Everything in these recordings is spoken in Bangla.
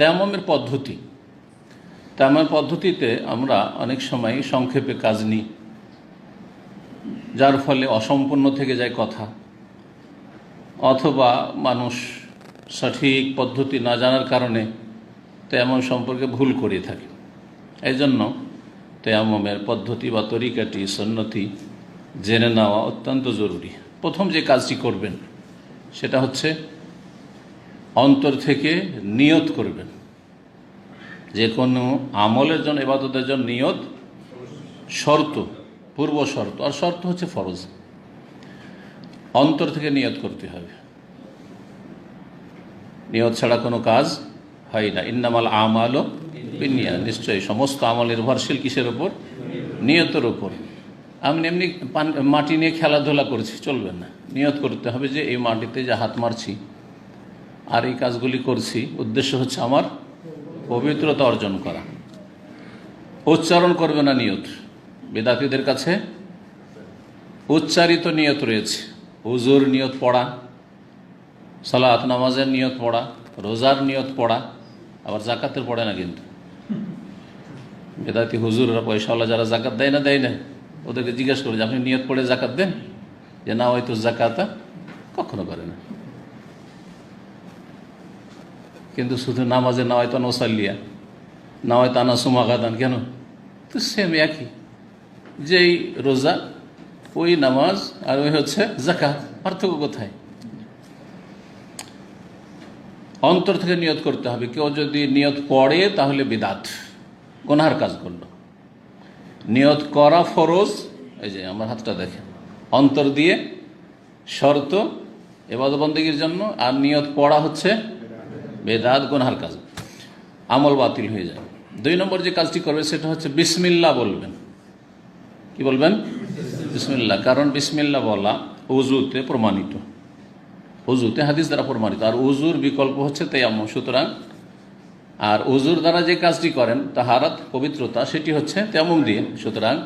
তেমমের পদ্ধতি। তেমন পদ্ধতিতে আমরা অনেক সময় সংক্ষেপে কাজ নিই। যার ফলে অসম্পূর্ণ থেকে যায় কথা। অথবা মানুষ সঠিক পদ্ধতি না জানার কারণে তেমন সম্পর্কে ভুল করে থাকে। এই জন্য তেয়ামমের পদ্ধতি বা তরিকাটি সন্নতি জেনে নেওয়া অত্যন্ত জরুরি। প্রথম যে কাজটি করবেন, সেটা হচ্ছে অন্তর থেকে নিয়ত করবেন। যে কোনো আমলের জন্য এবাদতের জন্য নিয়ত শর্ত, পূর্ব শর্ত। আর শর্ত হচ্ছে ফরজ। অন্তর থেকে নিয়ত করতে হবে। নিয়ত ছাড়া কোনো কাজ হয় না। ইন্নামাল আমালও বিনিয়া নিশ্চয়ই সমস্ত আমল নির্ভরশীল কিসের ওপর নিয়তের ওপর আমি এমনি মাটি নিয়ে খেলাধুলা করছি, চলবে না। নিয়ত করতে হবে যে, এই মাটিতে যে হাত মারছি আর এই কাজগুলি করছি, উদ্দেশ্য হচ্ছে আমার পবিত্রতা অর্জন করা। উচ্চারণ করবে না নিয়ত। বেদাতিদের কাছে উচ্চারিত নিয়ত রয়েছে। হুজুর নিয়ত পড়া, সালাত নামাজের নিয়ত পড়া, রোজার নিয়ত পড়া, আবার জাকাতের পড়ে না কিন্তু। বেদাতি হুজুররা পয়সাওয়ালা যারা জাকাত দেয় না দেয় না। ওদেরকে জিজ্ঞাসা করে যে, আপনি নিয়ত পড়ে জাকাত দেন? যে, না হয়তো জাকাতা কখনো করে না। কিন্তু শুধু নামাজে না হয়তো নসাল্লিয়া না হয়তো আনা সুমাগাদান কেন? তো সেম একই। যেই রোজা, ওই নামাজ আর ওই হচ্ছে জাকাত পার্থক্য কোথায়? অন্তর থেকে নিয়ত করতে হবে। কেউ যদি নিয়ত পড়ে, তাহলে বিদাত গোনার কাজ করল। নিয়ত করা ফরজ, এই যে আমার হাতটা দেখেন। অন্তর দিয়ে শর্ত এবাদবন্দিগির জন্য, আর নিয়ত পড়া হচ্ছে বেদাত গোনার কাজ। আমল বাতিল হয়ে যায়। দুই নম্বর যে কাজটি করবে সেটা হচ্ছে বিসমিল্লা বলবেন। কি বলবেন? বিসমিল্লা। কারণ বিসমিল্লা বলা উজুতে প্রমাণিত। উজুতে হাদিস দ্বারা প্রমাণিত। আর উজুর বিকল্প হচ্ছে তেয়াম সুতরাং আর উজুর দ্বারা যে কাজটি করেন, তাহারাত, পবিত্রতা, সেটি হচ্ছে তেমন দিয়ে। সুতরাং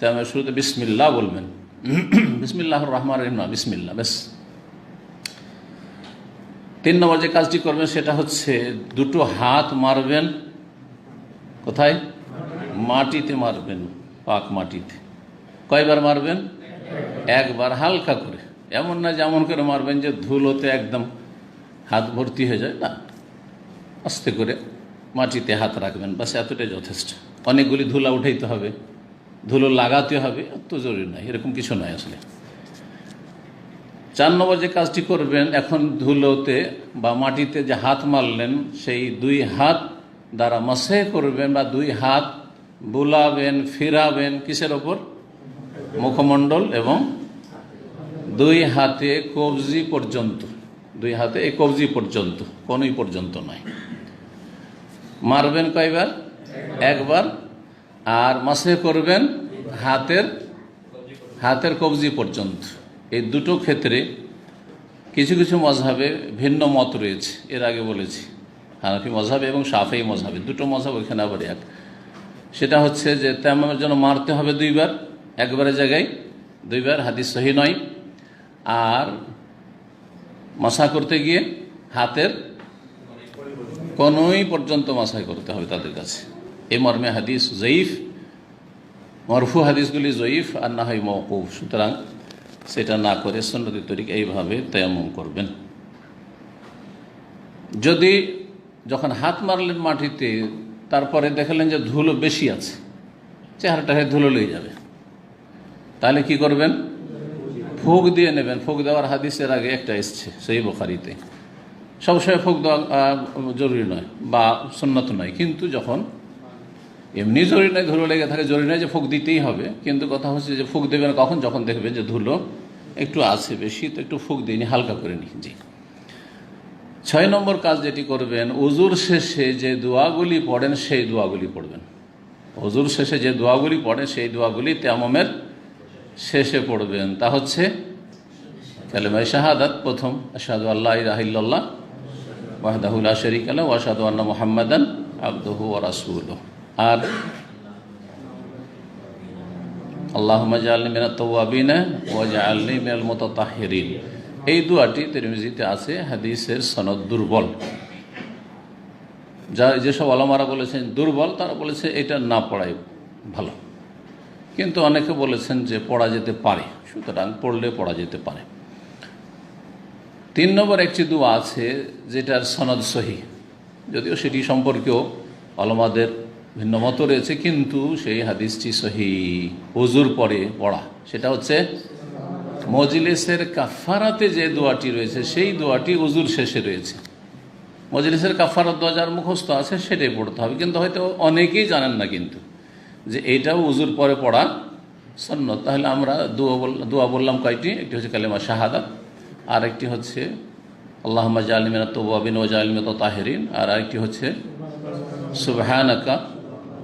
তেমন শুরুতে বিসমিল্লা বলবেন। বিসমিল্লাহ রহমান রহিম বিসমিল্লা বেশ তিন নম্বর যে কাজটি করবেন সেটা হচ্ছে দুটো হাত মারবেন। কোথায়? মাটিতে মারবেন, পাক মাটিতে। কয়বার মারবেন? একবার হালকা করে। এমন না যেমন করে মারবেন যে ধুলোতে একদম হাত ভর্তি হয়ে যায়, না। আস্তে করে মাটিতে হাত রাখবেন, বাস এতটাই যথেষ্ট। অনেকগুলি ধুলা উঠাইতে হবে। ধুলো লাগাতে হবে, এত জরুরি নয়, এরকম কিছু নয় আসলে। চার নম্বর যে কাজটি করবেন, এখন ধুলোতে বা মাটিতে যে হাত মারলেন, সেই দুই হাত দ্বারা মাসে করবেন বা দুই হাত বুলাবেন, ফিরাবেন কিসের ওপর? মুখমণ্ডল এবং দুই হাতে কবজি পর্যন্ত, দুই হাতে এই কবজি পর্যন্ত, কোনই পর্যন্ত নয়। মারবেন কয়বার? একবার। আর মাসে করবেন হাতের হাতের কবজি পর্যন্ত। এই দুটো ক্ষেত্রে কিছু কিছু মজহাবে ভিন্ন মত রয়েছে। এর আগে বলেছি, হানাফি মজহাবে এবং সাফেই মজাবে দুটো মজহাব ওইখানে আবার এক। সেটা হচ্ছে যে তেমামের জন্য মারতে হবে দুইবার, একবারের জায়গায় দুইবার, হাদিস সহি নয়। আর মশা করতে গিয়ে হাতের কোনোই পর্যন্ত মাসাই করতে হবে তাদের কাছে। এই মর্মে হাদিস জয়ীফ, মরফু হাদিসগুলি জয়ীফ আর না হয় মৌকুফ সুতরাং সেটা না করে সন্নতি তরিক এইভাবে তেয়ামুম করবেন। যদি যখন হাত মারলেন মাটিতে, তারপরে দেখালেন যে ধুলো বেশি আছে, চেহারাটা হয়ে ধুলো লেগে যাবে, তাহলে কি করবেন? ফুক দিয়ে নেবেন। ফুক দেওয়ার হাদিসের আগে একটা এসছে সেই বোখারিতে। সবসময় ফুক দেওয়া জরুরি নয় বা সন্ন্যত নয়। কিন্তু যখন এমনি জরুরি নয়, ধুলো লেগে থাকে, জরুরি নয় যে ফুক দিতেই হবে। কিন্তু কথা হচ্ছে যে ফুক দেবেন কখন? যখন দেখবে যে ধুলো একটু আছে বেশি, তো একটু ফুক দিইনি হালকা করে নিই জি। ছয় নম্বর কাজ যেটি করবেন, উজুর শেষে যে দোয়াগুলি পড়েন, সেই দোয়াগুলি পড়বেন। হুজুর শেষে যে দোয়াগুলি পড়েন, সেই দোয়াগুলি তেমমের শেষে পড়বেন। তা হচ্ছে কালেমাই শাহাদাত প্রথম আশাদু আল্লাহ রাহিল্লাহ ওয়াহদাহুল্লা শরিক আল্লাহ ওয়াসাদু আল্লাহ মোহাম্মদান আব্দহু ও রাসুল আর আল্লাহ আল্লি মিনা তওয়াবিনা ওয়াজা আল্লি মিনাল মোতাহিরিন এই দুয়াটি তিরমিজিতে আছে, হাদিসের সনদ দুর্বল। যা যেসব আলমারা বলেছেন দুর্বল, তারা বলেছে এটা না পড়াই ভালো। কিন্তু অনেকে বলেছেন যে পড়া যেতে পারে, সুতরাং পড়লে পড়া যেতে পারে। তিন নম্বর একটি দোয়া আছে, যেটার সনদ সহি, যদিও সেটি সম্পর্কেও আলমাদের ভিন্ন মত রয়েছে, কিন্তু সেই হাদিসটি সহি। হুজুর পরে পড়া। সেটা হচ্ছে, মজলিসের কাফারাতে যে দোয়াটি রয়েছে, সেই দোয়াটি উজুর শেষে রয়েছে। মজলিসের কাফারাত দোয়া যার মুখস্থ আছে, সেটাই পড়তে হবে। কিন্তু হয়তো অনেকেই জানেন না কিন্তু, যে এইটাও উজুর পরে পড়া সন্ন্যত। তাহলে আমরা দোয়া বল, দোয়া বললাম কয়টি? একটি হচ্ছে কালেমা শাহাদাত আর একটি হচ্ছে আল্লাহ জালিমিনা তবিন ও জালিমিত তাহেরিন আর আরেকটি হচ্ছে, সুবহানাকা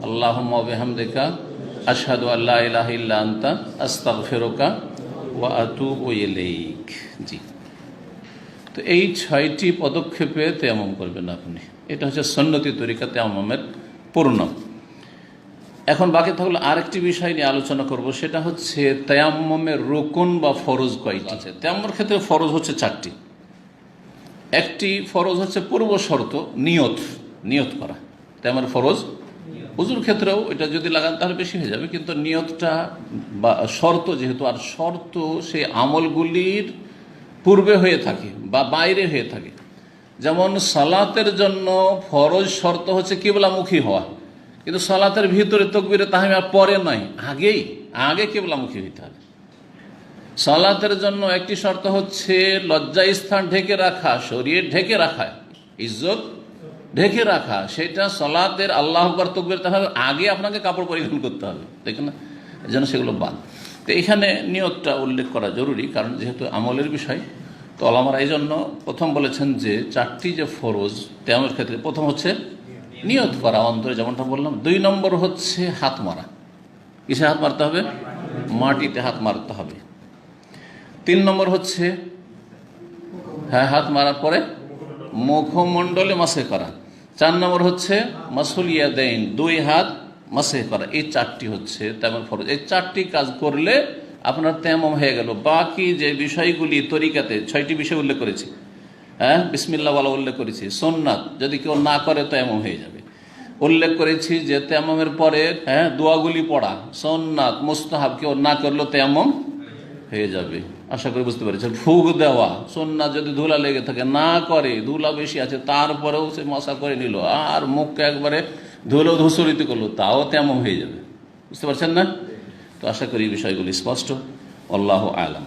আল্লাহ বেহামদেকা আশহাদু আল্লাহ ইলাহ ইল্লা আন্তা আস্তাগফিরুকা ওয়া আতুবু ইলাইক। জি। তো এই ছয়টি পদক্ষেপে তেয়ামম করবেন আপনি। এটা হচ্ছে সন্নতি তরিকা তেয়ামমের পূর্ণ। এখন বাকি থাকলে আরেকটি বিষয় নিয়ে আলোচনা করব সেটা হচ্ছে তেয়াম্মমের রোকন বা ফরজ কয়টি? আছে তেয়াম্মর ক্ষেত্রে ফরজ হচ্ছে চারটি। একটি ফরজ হচ্ছে পূর্ব শর্ত নিয়ত নিয়ত করা। তেমন ফরজ হুজুর ক্ষেত্রেও এটা যদি লাগান, তাহলে বেশি হয়ে যাবে। কিন্তু নিয়তটা বা শর্ত যেহেতু, আর শর্ত সেই আমলগুলির পূর্বে হয়ে থাকে বা বাইরে হয়ে থাকে। যেমন সালাতের জন্য ফরজ শর্ত হচ্ছে কেবলামুখী হওয়া। কিন্তু সালাতের ভিতরে তকবিরে তাহমিয়া পরে নয় আগেই, আগে কেবলামুখী হইতে হবে। সালাতের জন্য একটি শর্ত হচ্ছে লজ্জা স্থান ঢেকে রাখা, শরীর ঢেকে রাখা, ইজ্জত ঢেকে রাখা, সেটা সলাতের আল্লাহ আকবর তকবির, তাহলে আগে আপনাকে কাপড় পরিধান করতে হবে দেখেন না? যেন সেগুলো বাদ। তো এখানে নিয়তটা উল্লেখ করা জরুরি, কারণ যেহেতু আমলের বিষয়, তো আলামারা এই জন্য প্রথম বলেছেন যে চারটি যে ফরজ তেমন ক্ষেত্রে প্রথম হচ্ছে নিয়ত করা অন্তরে, যেমনটা বললাম। দুই নম্বর হচ্ছে হাত মারা। কিসে হাত মারতে হবে? মাটিতে হাত মারতে হবে। তিন নম্বর হচ্ছে হ্যাঁ হাত মারার পরে মুখমণ্ডলে মাসে করা। চার নম্বর হচ্ছে মাসুলিয়া দেন দুই হাত মাসে করা। এই চারটি হচ্ছে তেমন ফরজ। এই চারটি কাজ করলে আপনার তেমন হয়ে গেল। বাকি যে বিষয়গুলি তরিকাতে, ছয়টি বিষয় উল্লেখ করেছি। হ্যাঁ বিসমিল্লা বলা উল্লেখ করেছি। সোননাথ যদি কেউ না করে তো এমন হয়ে যাবে। উল্লেখ করেছি যে তেমমের পরে হ্যাঁ দোয়াগুলি পড়া। সোননাথ মোস্তাহাব, কেউ না করলেও তেমন হয়ে যাবে। আশা করি বুঝতে পেরেছেন। ফুক দেওয়া, সন্না যদি ধুলা লেগে থাকে, না করে, ধুলা বেশি আছে, তারপরেও সে মশা করে নিল, আর মুখকে একবারে ধুলো ধূসরিত করল, তাও তেমন হয়ে যাবে। বুঝতে পারছেন না? তো আশা করি এই বিষয়গুলি স্পষ্ট। আল্লাহ আলম।